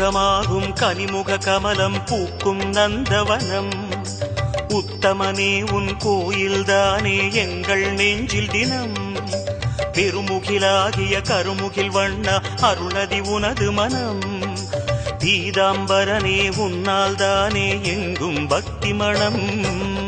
முகமாகும் கனிமுக கமலம் பூக்கும் நந்தவனம். உத்தமனே உன் கோயில்தானே எங்கள் நெஞ்சில் தினம். பெருமுகிலாகிய கருமுகில் வண்ண அருணதி உனது மனம். பீதாம்பரனே உன்னால் தானே எங்கும் பக்தி மணம்